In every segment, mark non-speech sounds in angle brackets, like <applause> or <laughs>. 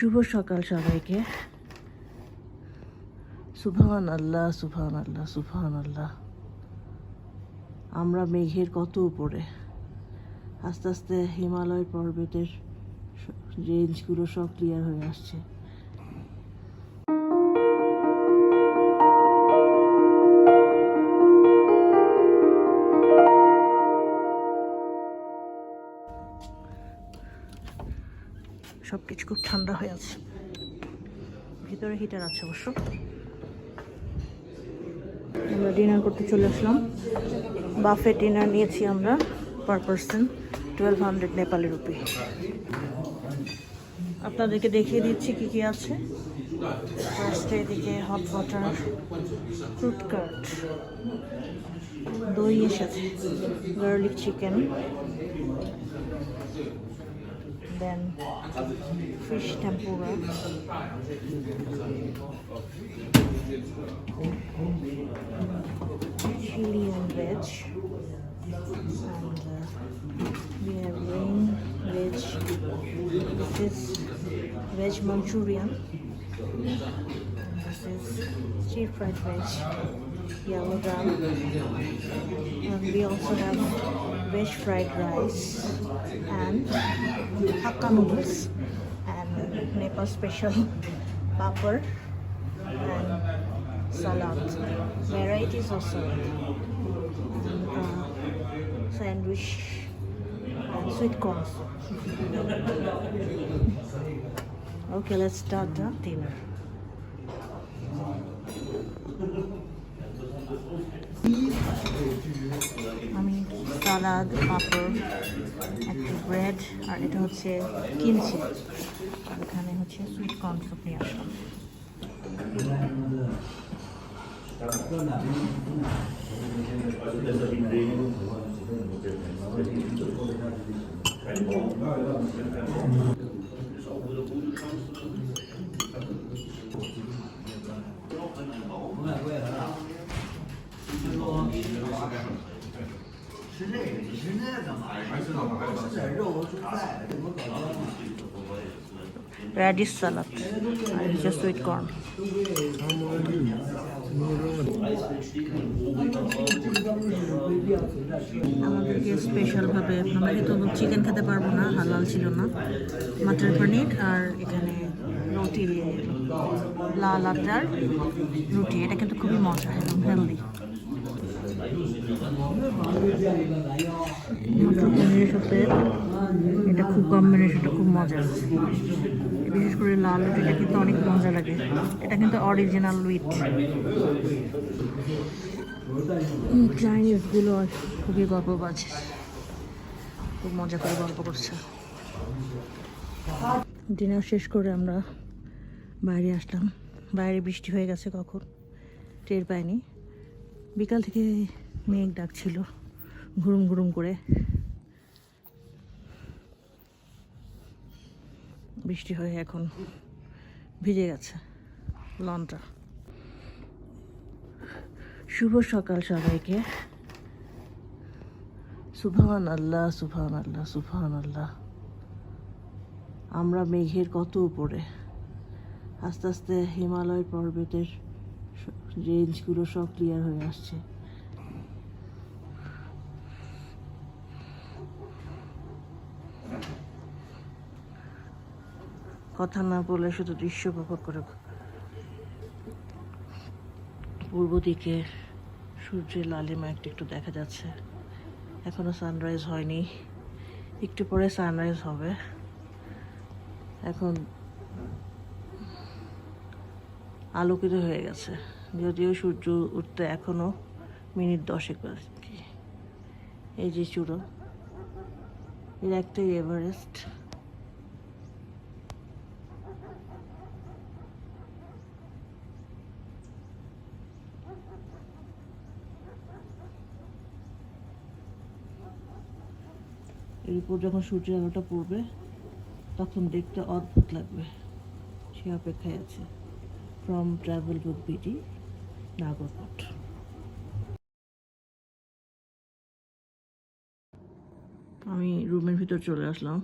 শুভ সকাল সবাইকে। সুফান আল্লাহ সুফান আল্লাহ সুফান আল্লাহ আমরা মেঘের কত উপরে? আস্তে আস্তে হিমালয় পর্বতের রেঞ্জগুলো সব ক্লিয়ার হয়ে আসছে। খুব ঠান্ডা হয়ে আছে। ভিতরে হিটার আছে অবশ্য। আমরা ডিনার করতে চলে আসলাম। বাফে ডিনার নিয়েছি আমরা per person twelve hundred Nepali rupee আপনাদেরকে দেখিয়ে দিচ্ছি কি কি আছে। ফার্স্টে এদিকে হট ওয়াটার ফ্রুট কার্ট দইয়ের সাথে garlic chicken then fish tempura. Chili and veg. And uh, we have green veg. This is veg Manchurian. And this is stir fried veg yellow dal and we also have veg fried rice and hakka noodles and Nepal special <laughs> papad and salad, varieties salad, and, uh, sandwich, and sweet corn. <laughs> okay, let's start the dinner. Salad, পাঁপড়, একটু bread আর এটা হচ্ছে কিনছি আর এখানে হচ্ছে sweet corn সব নিয়ে আসলাম। Radish salad. আর হচ্ছে sweet corn আমাদেরকে স্পেশালভাবে আমরা যেহেতু চিকেন খেতে পারব না, হালাল ছিল না। মাটন পনির আর এখানে রুটি, লাল আটার রুটি। এটা কিন্তু খুবই মজা হেলদি মটর এটা খুব কম্বিনেশনটা খুব মজার বিশেষ করে লাল রুটিটা কিন্তু অনেক মজা লাগে। এটা কিন্তু অরিজিনাল উইথ চাইনিজগুলো খুবই গল্প বাজে খুব মজা করে গল্প করছে। ডিনার শেষ করে আমরা বাইরে আসলাম। বাইরে বৃষ্টি হয়ে গেছে কখন? টের পাইনি। বিকাল থেকে মেঘ ডাকছিল, ঘুরুম ঘুরুম করে। বৃষ্টি হয়ে এখন ভিজে গেছে লনটা। শুভ সকাল সবাইকে। সুবহান আল্লাহ সুফান আল্লাহ সুবহান আল্লাহ আমরা মেঘের কত উপরে। আস্তে আস্তে হিমালয় পর্বতের রেঞ্জগুলো সব ক্লিয়ার হয়ে আসছে। কথা না বলে শুধু দৃশ্য উপভোগ করে পূর্ব দিকে সূর্যের লালিমা একটু একটু দেখা যাচ্ছে। এখনও সানরাইজ হয়নি। একটু পরে সানরাইজ হবে। এখন আলোকিত হয়ে গেছে। যদিও সূর্য উঠতে এখনও মিনিট দশেক বাকি। এই যে চূড়ো, এর একটাই এভারেস্ট। এর উপর যখন সূর্যের আলোটা পড়বে, তখন দেখতে অদ্ভুত লাগবে। সে অপেক্ষায় আছে। ফ্রম ট্রাভেল বুক বিটি নাগরকোট। আমি রুমের ভিতর চলে আসলাম।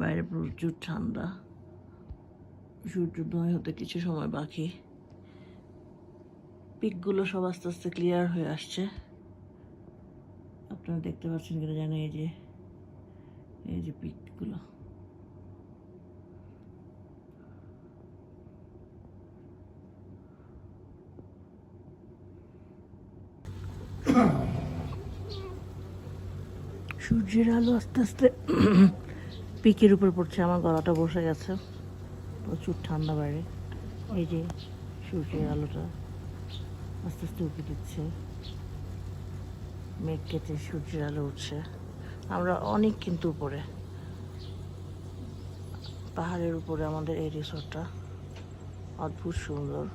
বাইরে প্রচুর ঠান্ডা। সূর্যোদয় হতে কিছু সময় বাকি। পিকগুলো সব আস্তে আস্তে ক্লিয়ার হয়ে আসছে। আপনারা দেখতে পাচ্ছেন কিনা জানি এই যে এই যে পিকগুলো। সূর্যের আলো আস্তে আস্তে পিকের উপর পড়ছে, আমার গলাটা বসে গেছে। প্রচুর ঠান্ডা বাইরে। এই যে সূর্যের আলোটা আস্তে আস্তে উঠে দিচ্ছে। মেঘ কেটে সূর্যের আলো উঠছে। আমরা অনেক কিন্তু উপরে। পাহাড়ের উপরে আমাদের এই রিসোর্টটা। অদ্ভুত সুন্দর।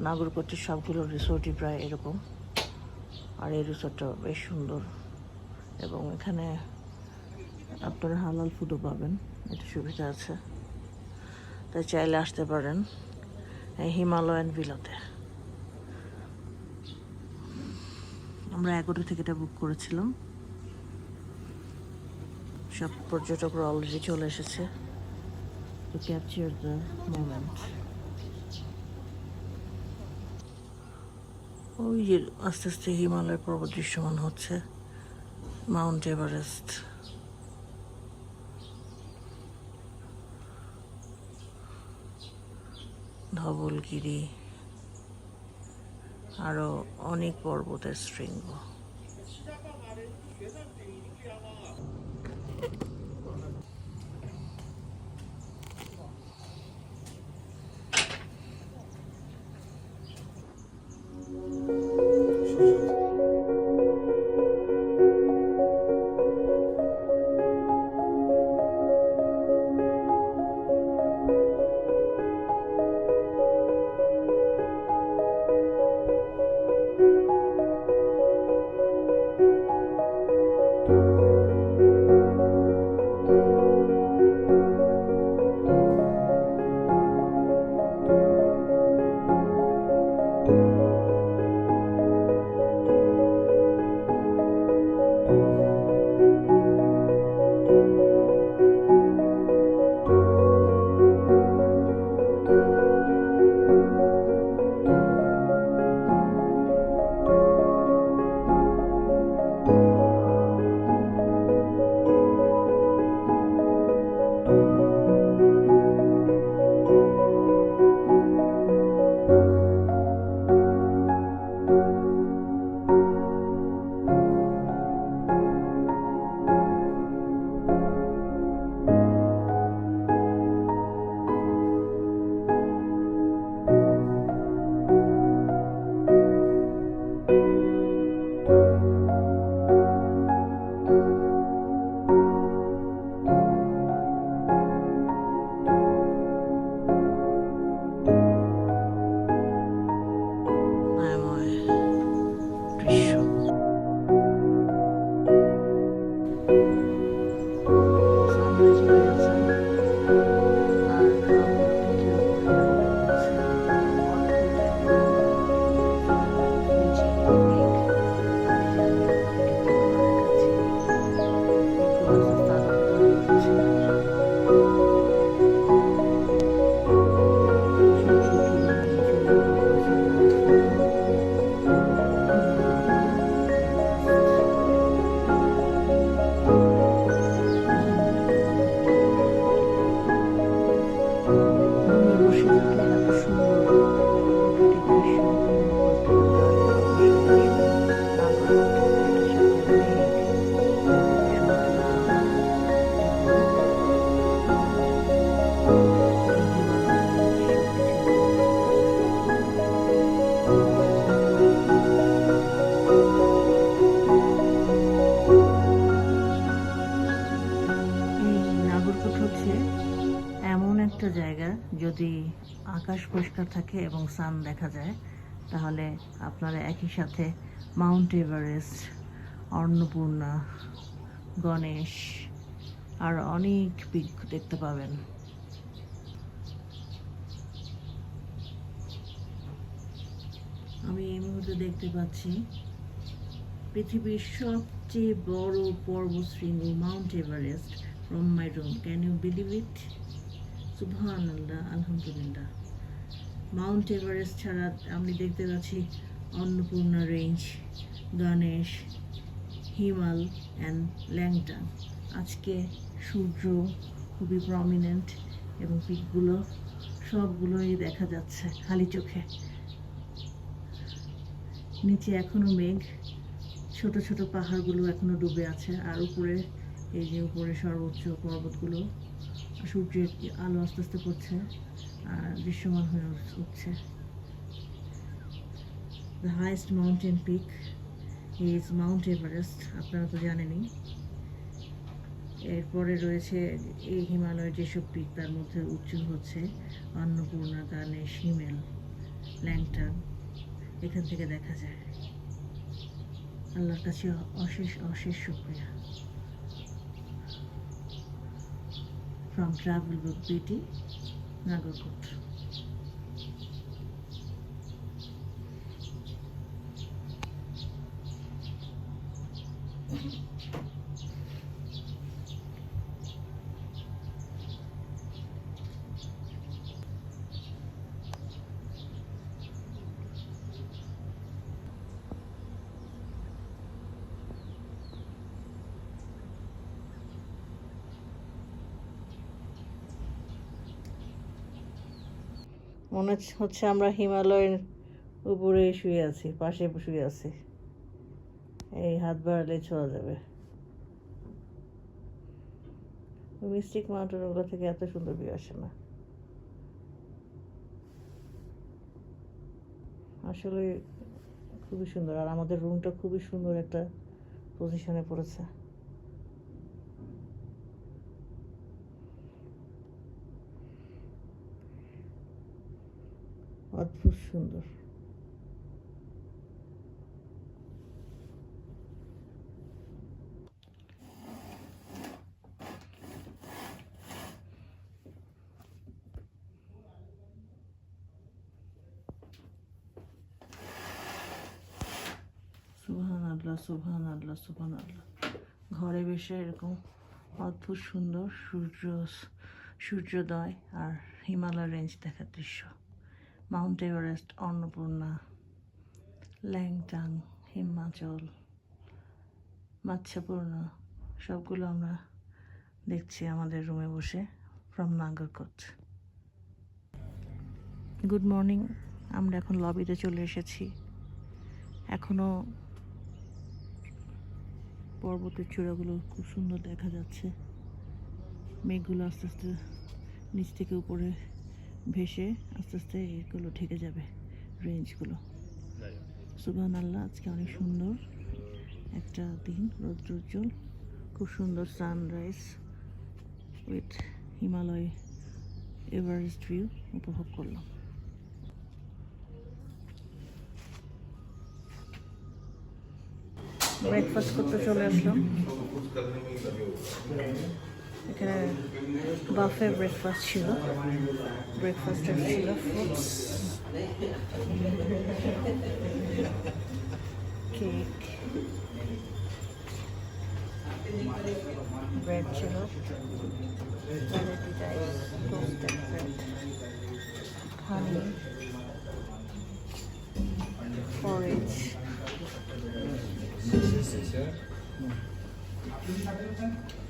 নাগরকোটির সবগুলো রিসোর্টই প্রায় এরকম। আর এই রিসোর্টটা বেশ সুন্দর। এবং এখানে আপনারা হালাল ফুডও পাবেন। এটা সুবিধা আছে। তাই চাইলে আসতে পারেন এই হিমালয়ান ভিলাতে আমরা এগারো থেকে এটা বুক করেছিলাম। সব পর্যটকরা অলরেডি চলে এসেছে। টু ক্যাপচার দ্য মোমেন্ট ওই যে আস্তে আস্তে হিমালয় পর্বত দৃশ্যমান হচ্ছে। মাউন্ট এভারেস্ট ধবলগিরি আরও অনেক পর্বতের শৃঙ্গ। আকাশ পরিষ্কার থাকে এবং সান দেখা যায়, তাহলে আপনারা একই সাথে মাউন্ট এভারেস্ট, অন্নপূর্ণা, গণেশ, আর অনেক পিক দেখতে পাবেন। আমি এই মুহূর্তে দেখতে পাচ্ছি পৃথিবীর সবচেয়ে বড় পর্বতশৃঙ্গ Mount Everest from my room. Can you believe it সুবহান আল্লাহ আলহামদুলিল্লাহ। মাউন্ট এভারেস্ট ছাড়া আমি দেখতে পাচ্ছি অন্নপূর্ণা রেঞ্জ, গণেশ, হিমাল অ্যান্ড ল্যাংটান আজকে সূর্য খুবই প্রমিনেন্ট এবং পিকগুলো সবগুলোই দেখা যাচ্ছে খালি চোখে। নিচে এখনও মেঘ, ছোট ছোট পাহাড়গুলো এখনও ডুবে আছে, আর উপরে এই যে উপরে সর্বোচ্চ পর্বতগুলো সূর্যের আলো আস্তে আস্তে পড়ছে আর দৃশ্যমান হয়ে উঠছে। The highest mountain peak is Mount Everest আপনারা তো জানেনই। এরপরে রয়েছে এই হিমালয়ের যেসব পিক তার মধ্যে উচ্চ হচ্ছে অন্নপূর্ণা গানেশ হিমেল ল্যাংটান এখান থেকে দেখা যায়। আল্লাহর কাছে অশেষ অশেষ শুক্রিয়া। From Travel Book BT, Nagarkot. মনে হচ্ছে আমরা হিমালয়ের উপরে শুয়ে আছি, পাশে শুয়ে আছি। এই হাত বাড়ালে ছোঁয়া যাবে। মিস্টিক মাউন্টেন ওগুলো থেকে এত সুন্দর ভিউ আসে না। আসলে খুবই সুন্দর। আর আমাদের রুমটা খুবই সুন্দর একটা পজিশনে পড়েছে। অদ্ভুত সুন্দর সুবহান আল্লাহ সুবহান আল্লাহ সুবহান আল্লাহ ঘরে বসে এরকম অদ্ভুত সুন্দর সূর্য সূর্যোদয় আর হিমালয় রেঞ্জ দেখার দৃশ্য মাউন্ট এভারেস্ট অন্নপূর্ণা ল্যাংটাং হিমাচল মাচ্ছাপূর্ণা সবগুলো আমরা দেখছি আমাদের রুমে বসে ফ্রম নাগরকোট গুড মর্নিং আমরা এখন লবিতে চলে এসেছি। এখনও পর্বতের চূড়াগুলো খুব সুন্দর দেখা যাচ্ছে। মেঘগুলো আস্তে আস্তে নিচ থেকে উপরে ভেসে আস্তে আস্তে এগুলো ঢেকে যাবে রেঞ্জগুলো সুবান আল্লাহ আজকে অনেক সুন্দর একটা দিন রৌদ্রোজ্জ্বল খুব সুন্দর sunrise with Himalaya Everest view উপভোগ করলাম। ব্রেকফাস্ট করতে চলে আসলাম। এখানে বাফে ব্রেকফাস্ট ছিল ব্রেকফাস্টে ছিল ফ্রুটস কেক ব্রেড ছিল variety rice toasted bread honey porridge corn cabbage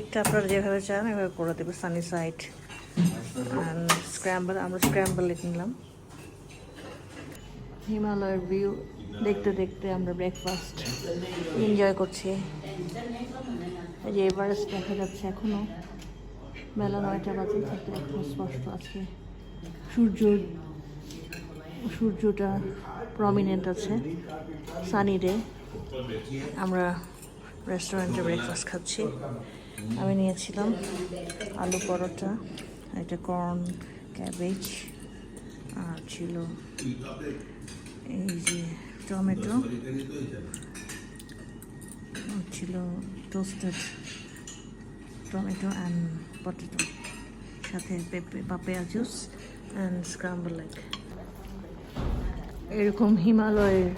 একটা আপনারা যেভাবে চান এভাবে করে দেবে সানি সাইড অ্যান্ড স্ক্র্যাম্বল আমরা স্ক্র্যাম্বল নিলাম হিমালয়ের ভিউ দেখতে দেখতে আমরা ব্রেকফাস্ট এনজয় করছি। এই যে এভারেস্ট দেখা যাচ্ছে এখনও বেলা নয়টা বাজে থাকতে এখনও স্পষ্ট আছে। সূর্য, সূর্যটা প্রমিনেন্ট আছে সানি ডে আমরা রেস্টুরেন্টে ব্রেকফাস্ট খাচ্ছি। আমি নিয়েছিলাম আলু পরোটা, একটা কর্ন ক্যাবেজ আর ছিল এই যে টমেটো। ছিল টোস্টেড টমেটো অ্যান্ড পটেটো সাথে পেঁপে, papaya juice and scrambled egg এরকম হিমালয়ের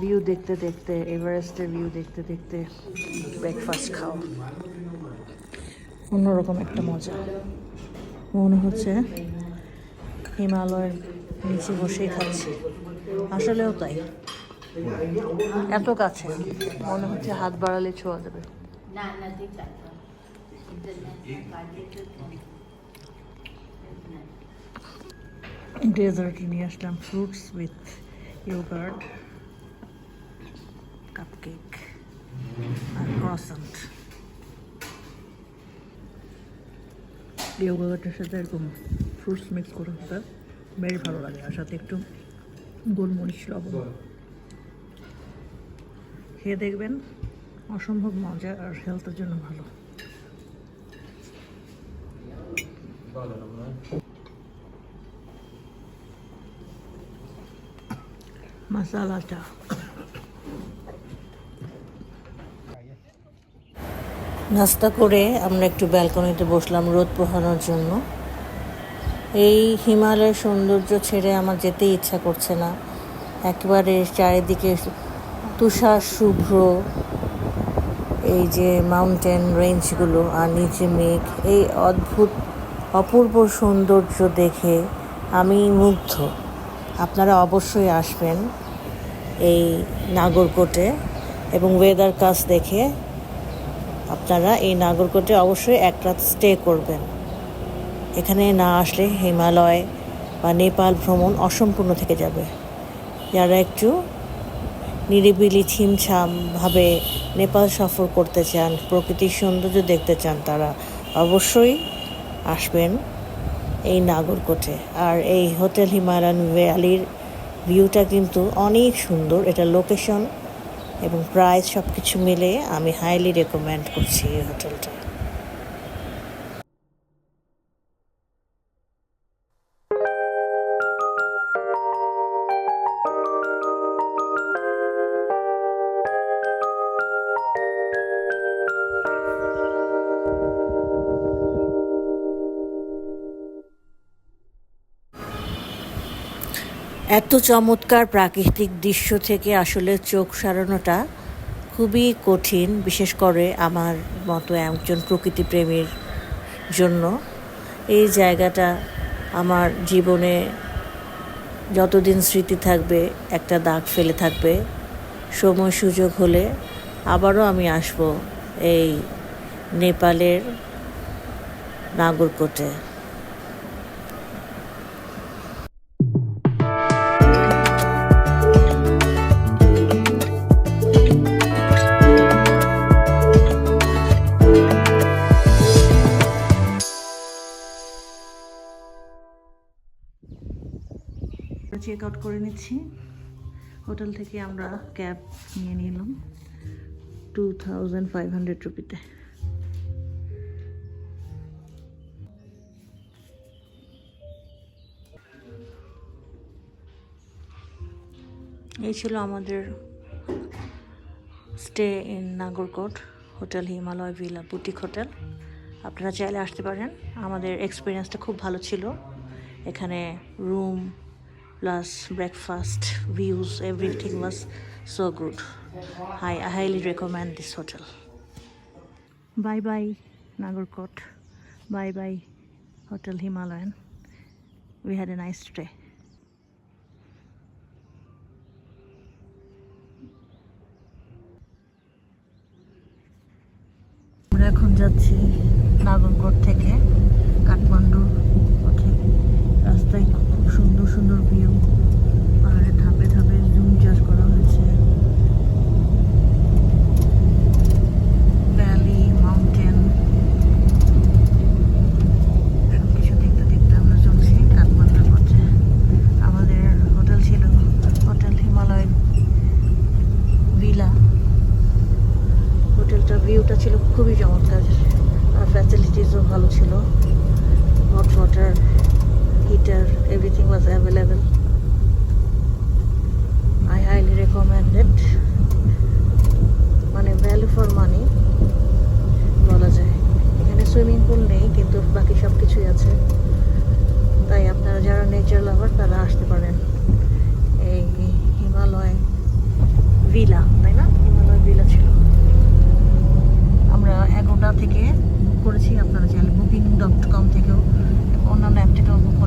ভিউ দেখতে দেখতে এভারেস্টের ভিউ দেখতে দেখতে ব্রেকফাস্ট খাও। অন্যরকম একটা মজা। মনে হচ্ছে হিমালয়ের নিচে বসেই খাচ্ছি। আসলেও তাই। এত কাছে মনে হচ্ছে হাত বাড়ালে ছোঁয়া যাবে। ডেজার্ট নিয়ে আসলাম ফ্রুটস উইথ ইয়োগার্ট কাপকেক আর ক্রসেন্ট। ইয়োগার্টের সাথে এরকম ফ্রুটস মিক্স করে হতে বেশ ভালো লাগে আর সাথে একটু গোলমরিচ লবণ। খেয়ে দেখবেন অসম্ভব মজা আর হেলথের জন্য ভালো। মশালাটা। নাস্তা করে আমরা একটু ব্যালকনিতে বসলাম রোদ পোহানোর জন্য। এই হিমালয়ের সৌন্দর্য ছেড়ে আমার যেতেই ইচ্ছা করছে না। একেবারে চারিদিকে তুষার, শুভ্র, এই যে মাউন্টেন রেঞ্জগুলো আর নিচে মেঘ, এই অদ্ভুত, অপূর্ব সৌন্দর্য দেখে আমি মুগ্ধ। আপনারা অবশ্যই আসবেন এই নাগরকোটে এবং ওয়েদার কাজ দেখে আপনারা এই নাগরকোটে অবশ্যই এক রাত স্টে করবেন। এখানে না আসলে হিমালয় বা নেপাল ভ্রমণ অসম্পূর্ণ থেকে যাবে। যারা একটু নিরিবিলি ছিমছামভাবে নেপাল সফর করতে চান, প্রকৃতির সৌন্দর্য দেখতে চান, তারা অবশ্যই আসবেন এই নাগরকোটে। আর এই হোটেল হিমালয়ান ভ্যালির ভিউটা কিন্তু অনেক সুন্দর, এটা লোকেশন এবং প্রাইস সব কিছু মিলে আমি হাইলি রেকমেন্ড করছি এই হোটেলটা। এত চমৎকার প্রাকৃতিক দৃশ্য থেকে আসলে চোখ সারানোটা খুবই কঠিন, বিশেষ করে আমার মতো একজন প্রকৃতিপ্রেমীর জন্য। এই জায়গাটা আমার জীবনে যতদিন স্মৃতি থাকবে, একটা দাগ ফেলে থাকবে। সময় সুযোগ হলে আবারও আমি আসব এই নেপালের নাগরকোটে। চেক আউট করে নিচ্ছি। হোটেল থেকে আমরা ক্যাব নিয়ে নিলাম টু থাউজেন্ড ফাইভ হান্ড্রেড রুপিতে এই ছিল আমাদের stay in Nagarkot hotel Himalaya villa boutique hotel আপনারা চাইলে আসতে পারেন। আমাদের এক্সপিরিয়েন্সটা খুব ভালো ছিল। এখানে room plus breakfast views everything was so good i, I highly recommend this hotel bye bye nagarkot bye bye hotel himalayan we had a nice stay আমরা এখন যাচ্ছি নাগরকোট থেকে ভিউটা ছিল খুবই চমৎকার। আর ফ্যাসিলিটিসও ভালো ছিল। Hot water heater everything was available I highly recommended মানে ভ্যালু ফর মানি বলা যায়। এখানে সুইমিং পুল নেই, কিন্তু বাকি সব কিছুই আছে। তাই আপনারা যারা নেচার লাভার তারা আসতে পারেন। এই হিমালয় ভিলা, তাই না? হিমালয় ভিলা ছিল। দিব সেখান থেকে বুক করেছি আপনারা চাইলে বুকিং ডট কম থেকেও। অন্যান্য অ্যাপ থেকেও পারেন